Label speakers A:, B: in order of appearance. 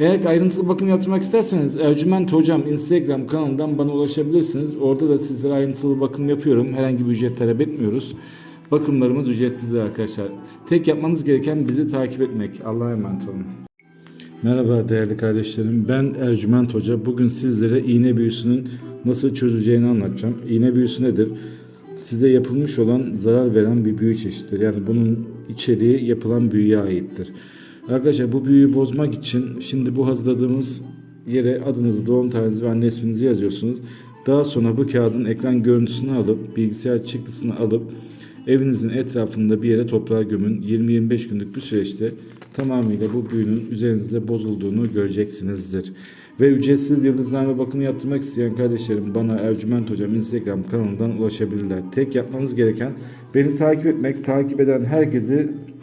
A: Eğer ayrıntılı bakım yaptırmak isterseniz Ercüment Hocam Instagram kanalından bana ulaşabilirsiniz. Orada da sizlere ayrıntılı bakım yapıyorum. Herhangi bir ücret talep etmiyoruz. Bakımlarımız ücretsizdir arkadaşlar. Tek yapmanız gereken bizi takip etmek. Allah'a emanet olun. Merhaba değerli kardeşlerim. Ben Ercüment Hoca. Bugün sizlere iğne büyüsünün nasıl çözüleceğini anlatacağım. İğne büyüsü nedir? Size yapılmış olan zarar veren bir büyü çeşididir. Yani bunun içeriği yapılan büyüye aittir. Arkadaşlar bu büyüyü bozmak için şimdi bu hazırladığımız yere adınızı, doğum tarihinizi ve anne isminizi yazıyorsunuz. Daha sonra bu kağıdın ekran görüntüsünü alıp bilgisayar çıktısını alıp evinizin etrafında bir yere toprağa gömün. 20-25 günlük bir süreçte tamamıyla bu büyünün üzerinizde bozulduğunu göreceksinizdir. Ve ücretsiz yıldızlarla bakımı yaptırmak isteyen kardeşlerim bana Ercüment Hocam Instagram kanalından ulaşabilirler. Tek yapmanız gereken beni takip etmek, takip eden herkesi